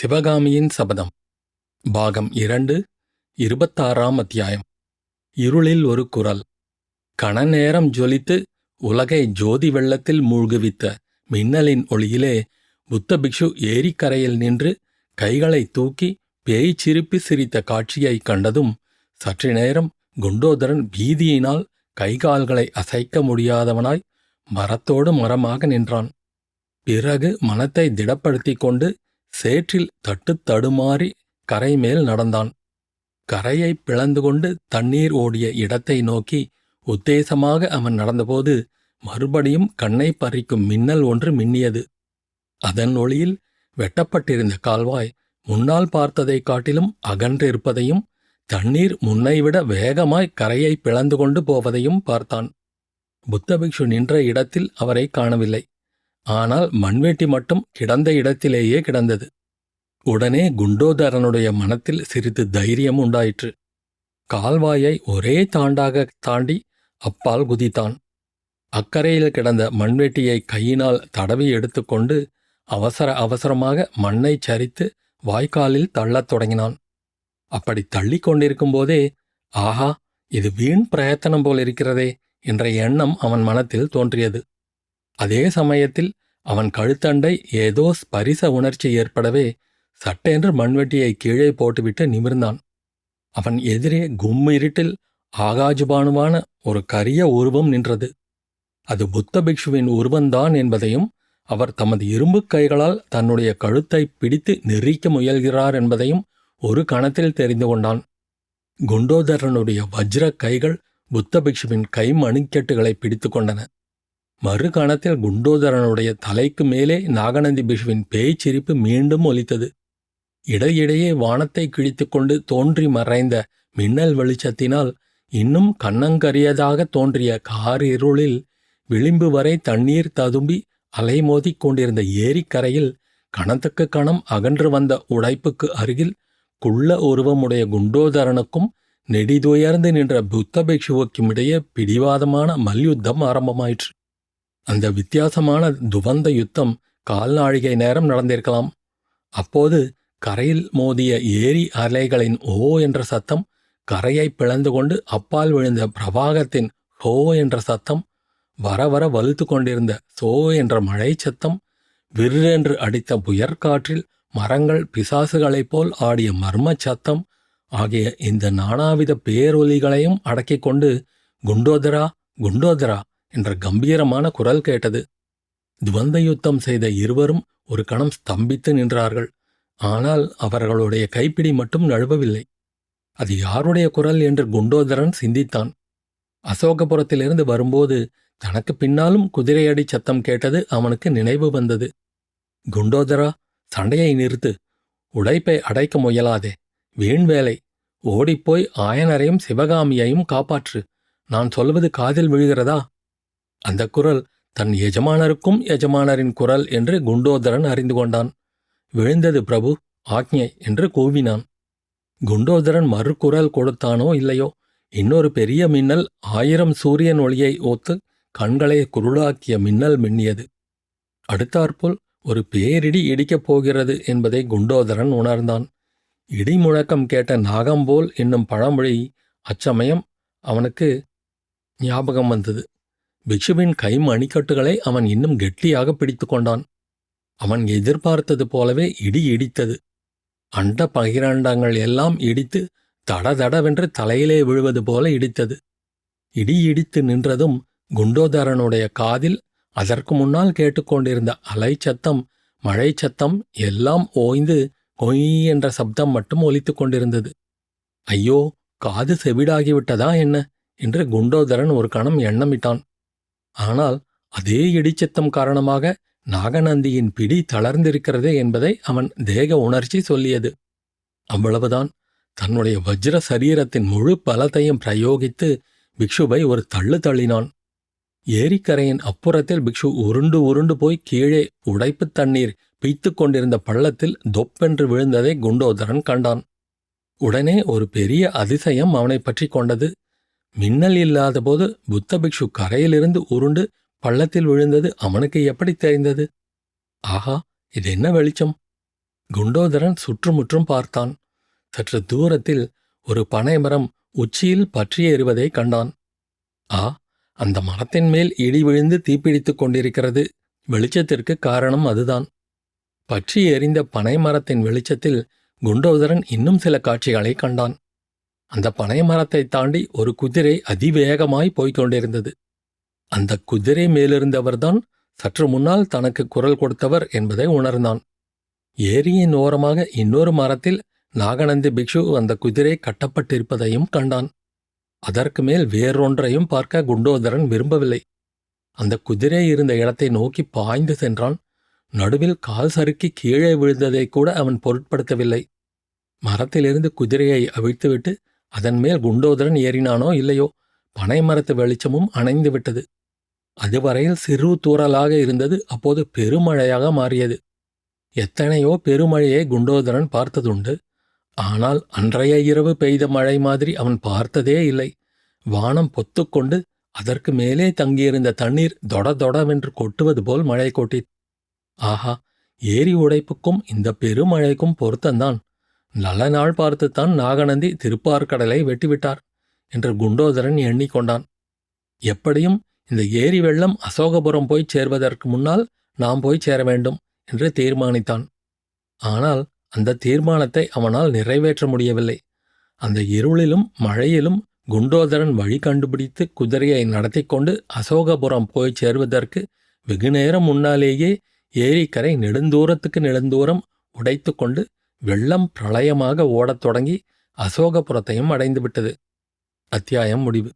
சிவகாமியின் சபதம். பாகம் இரண்டு இருபத்தாறாம் அத்தியாயம். இருளில் ஒரு குரல். கணநேரம் ஜொலித்து உலகை ஜோதி வெள்ளத்தில் மூழ்குவித்த மின்னலின் ஒளியிலே புத்த பிக்ஷு ஏரிக்கரையில் நின்று கைகளை தூக்கி பேய் சிரிப்பி சிரித்த காட்சியைக் கண்டதும் சற்று நேரம் குண்டோதரன் பீதியினால் கைகால்களை அசைக்க முடியாதவனாய் மரத்தோடு மரமாக நின்றான். பிறகு மனத்தை திடப்படுத்திக் கொண்டு சேற்றில் தட்டுத் தடுமாறி கரை மேல் நடந்தான். கரையை பிளந்து கொண்டு தண்ணீர் ஓடிய இடத்தை நோக்கி உத்தேசமாக அவன் நடந்தபோது மறுபடியும் கண்ணை பறிக்கும் மின்னல் ஒன்று மின்னியது. அதன் ஒளியில் வெட்டப்பட்டிருந்த கால்வாய் முன்னால் பார்த்ததைக் காட்டிலும் அகன்றிருப்பதையும் தண்ணீர் முன்னைவிட வேகமாய் கரையை பிளந்து கொண்டு போவதையும் பார்த்தான். புத்தபிக்ஷு நின்ற இடத்தில் அவரை காணவில்லை. ஆனால் மண்வெட்டி மட்டும் கிடந்த இடத்திலேயே கிடந்தது. உடனே குண்டோதரனுடைய மனத்தில் சிறிது தைரியம் உண்டாயிற்று. கால்வாயை ஒரே தாண்டாக தாண்டி அப்பால் குதித்தான். அக்கரையில் கிடந்த மண்வெட்டியை கையினால் தடவி எடுத்துக்கொண்டு அவசர அவசரமாக மண்ணைச் சரித்து வாய்க்காலில் தள்ளத் தொடங்கினான். அப்படி தள்ளிக் கொண்டிருக்கும்போதே ஆஹா இது வீண் பிரயத்தனம் போல் இருக்கிறதே என்ற எண்ணம் அவன் மனத்தில் தோன்றியது. அதே சமயத்தில் அவன் கழுத்தண்டை ஏதோ ஸ்பரிச உணர்ச்சி ஏற்படவே சட்டென்று மண்வெட்டியை கீழே போட்டுவிட்டு நிமிர்ந்தான். அவன் எதிரே கும் இருட்டில் ஆகாஜுபானுமான ஒரு கரிய உருவம் நின்றது. அது புத்த பிக்ஷுவின் உருவந்தான் என்பதையும் அவர் தமது இரும்புக் கைகளால் தன்னுடைய கழுத்தை பிடித்து நெறிக்க முயல்கிறார் என்பதையும் ஒரு கணத்தில் தெரிந்து கொண்டான். குண்டோதரனுடைய வஜ்ர கைகள் புத்த பிக்ஷுவின் கை மணிக்கட்டுகளை பிடித்து கொண்டன. மறுகணத்தில் குண்டோதரனுடைய தலைக்கு மேலே நாகநந்தி பிஷுவின் பேய்ச்சிரிப்பு மீண்டும் ஒலித்தது. இடையிடையே வானத்தை கிழித்துக்கொண்டு தோன்றி மறைந்த மின்னல் வெளிச்சத்தினால் இன்னும் கண்ணங்கரியதாக தோன்றிய காரிருளில் விளிம்பு வரை தண்ணீர் ததும்பி அலைமோதிக் கொண்டிருந்த ஏரிக்கரையில் கணத்துக்கு கணம் அகன்று வந்த உடைப்புக்கு அருகில் குள்ள உருவமுடைய குண்டோதரனுக்கும் நெடிதுயர்ந்து நின்ற புத்த பிக்ஷுவுக்கும் இடையே பிடிவாதமான மல்யுத்தம் ஆரம்பமாயிற்று. அந்த வித்தியாசமான துவந்த யுத்தம் கால்நாழிகை நேரம் நடந்திருக்கலாம். அப்போது கரையில் மோதிய ஏரி அலைகளின் ஓ என்ற சத்தம் கரையை பிளந்து கொண்டு அப்பால் விழுந்த பிரவாகத்தின் ஹோ என்ற சத்தம் வர வர வலுத்து கொண்டிருந்த சோ என்ற மழை சத்தம் விற்றென்று அடித்த புயற்காற்றில் மரங்கள் பிசாசுகளைப் போல் ஆடிய மர்ம சத்தம் ஆகிய இந்த நானாவித பேரொலிகளையும் அடக்கிக் கொண்டு குண்டோதரா குண்டோதரா என்ற கம்பீரமான குரல் கேட்டது. துவந்த யுத்தம் செய்த இருவரும் ஒரு கணம் ஸ்தம்பித்து நின்றார்கள். ஆனால் அவர்களுடைய கைப்பிடி மட்டும் நழுவவில்லை. அது யாருடைய குரல் என்று குண்டோதரன் சிந்தித்தான். அசோகபுரத்திலிருந்து வரும்போது தனக்கு பின்னாலும் குதிரையடி சத்தம் கேட்டது அவனுக்கு நினைவு வந்தது. குண்டோதரா சண்டையை நிறுத்து. உடைப்பை அடைக்க முயலாதே. வீண் வேலை. ஓடிப்போய் ஆயனரையும் சிவகாமியையும் காப்பாற்று. நான் சொல்வது காதில் விழுகிறதா? அந்த குரல் தன் எஜமானருக்கும் எஜமானரின் குரல் என்று குண்டோதரன் அறிந்து கொண்டான். விழுந்தது பிரபு ஆக்ஞை என்று கூவினான். குண்டோதரன் மறுகுரல் கொடுத்தானோ இல்லையோ? இன்னொரு பெரிய மின்னல் ஆயிரம் சூரியன் ஒளியை ஒத்து கண்களை குருளாக்கிய மின்னல் மின்னியது. அடுத்தாற்போல் ஒரு பேரிடி இடிக்கப் போகிறது என்பதை குண்டோதரன் உணர்ந்தான். இடி முழக்கம் கேட்ட நாகம்போல் என்னும் பழமொழி அச்சமயம் அவனுக்கு ஞாபகம் வந்தது. பிக்ஷுவின் கை மணிக்கட்டுகளை அவன் இன்னும் கெட்டியாக பிடித்து கொண்டான். அவன் எதிர்பார்த்தது போலவே இடி இடித்தது. அண்ட பகிரண்டங்கள் எல்லாம் இடித்து தடதடவென்று தலையிலே விழுவது போல இடித்தது. இடி இடித்து நின்றதும் குண்டோதரனுடைய காதில் அதற்கு முன்னால் கேட்டுக்கொண்டிருந்த அலை சத்தம் மழை சத்தம் எல்லாம் ஓய்ந்து கொய் என்ற சப்தம் மட்டும் ஒலித்துக் கொண்டிருந்தது. ஐயோ காது செவிடாகிவிட்டதா என்ன? என்று குண்டோதரன் ஒரு கணம் எண்ணமிட்டான். ஆனால் அதே இடிச்சத்தம் காரணமாக நாகநந்தியின் பிடி தளர்ந்திருக்கிறதே என்பதை அவன் தேக உணர்ச்சி சொல்லியது. அவ்வளவுதான். தன்னுடைய வஜ்ர சரீரத்தின் முழு பலத்தையும் பிரயோகித்து பிக்ஷுவை ஒரு தள்ளு தள்ளினான். ஏரிக்கரையின் அப்புறத்தில் பிக்ஷு உருண்டு உருண்டு போய் கீழே உடைப்புத் தண்ணீர் பீய்த்து கொண்டிருந்த பள்ளத்தில் தொப்பென்று விழுந்ததை குண்டோதரன் கண்டான். உடனே ஒரு பெரிய அதிசயம் அவனைப் பற்றி கொண்டது. மின்னல் இல்லாதபோது புத்த பிக்ஷு கரையிலிருந்து உருண்டு பள்ளத்தில் விழுந்தது அவனுக்கு எப்படி தெரிந்தது? ஆஹா இது என்ன வெளிச்சம்? குண்டோதரன் சுற்றுமுற்றும் பார்த்தான். சற்று தூரத்தில் ஒரு பனைமரம் உச்சியில் பற்றி எறிவதை கண்டான். ஆ அந்த மரத்தின் மேல் இடி விழுந்து தீப்பிடித்துக் கொண்டிருக்கிறது. வெளிச்சத்திற்கு காரணம் அதுதான். பற்றி எறிந்த பனை மரத்தின் வெளிச்சத்தில் குண்டோதரன் இன்னும் சில காட்சிகளை கண்டான். அந்த பனை மரத்தை தாண்டி ஒரு குதிரை அதிவேகமாய் போய்க் கொண்டிருந்தது அந்த குதிரை மேலிருந்தவர்தான் சற்று முன்னால் தனக்கு குரல் கொடுத்தவர் என்பதை உணர்ந்தான். ஏரியின் ஓரமாக இன்னொரு மரத்தில் நாகநந்தி பிக்ஷு அந்த குதிரை கட்டப்பட்டிருப்பதையும் கண்டான். அதற்கு மேல் வேறொன்றையும் பார்க்க குண்டோதரன் விரும்பவில்லை. அந்த குதிரை இருந்த இடத்தை நோக்கி பாய்ந்து சென்றான். நடுவில் கால் சறுக்கி கீழே விழுந்ததை கூட அவன் பொருட்படுத்தவில்லை. மரத்திலிருந்து குதிரையை அவிழ்த்துவிட்டு அதன் மேல் குண்டோதரன் ஏறினானோ இல்லையோ பனை மரத்து வெளிச்சமும் அணைந்து விட்டது. அதுவரையில் சிறு தூறலாக இருந்தது அப்போது பெருமழையாக மாறியது. எத்தனையோ பெருமழையை குண்டோதரன் பார்த்ததுண்டு. ஆனால் அன்றைய இரவு பெய்த மழை மாதிரி அவன் பார்த்ததே இல்லை. வானம் பொத்துக்கொண்டு அதற்கு மேலே தங்கியிருந்த தண்ணீர் தொட தொடவென்று கொட்டுவது போல் மழை கொட்டி ஆஹா ஏரி உடைப்புக்கும் இந்த பெருமழைக்கும் பொருத்தந்தான் நல்ல நாள் பார்த்துத்தான் நாகநந்தி திருப்பார்கடலை வெட்டிவிட்டார் என்று குண்டோதரன் எண்ணிக்கொண்டான். எப்படியும் இந்த ஏரி வெள்ளம் அசோகபுரம் போய் சேர்வதற்கு முன்னால் நாம் போய் சேர வேண்டும் என்று தீர்மானித்தான். ஆனால் அந்த தீர்மானத்தை அவனால் நிறைவேற்ற முடியவில்லை. அந்த இருளிலும் மழையிலும் குண்டோதரன் வழி கண்டுபிடித்து குதிரையை நடத்தி கொண்டு அசோகபுரம் போய் சேர்வதற்கு வெகுநேரம் முன்னாலேயே ஏரிக்கரை நெடுந்தூரத்துக்கு நெடுந்தூரம் உடைத்து கொண்டு வெள்ளம் பிரளயமாக ஓடத் தொடங்கி அசோகபுரத்தையும் அடைந்துவிட்டது. அத்தியாயம் முடிவு.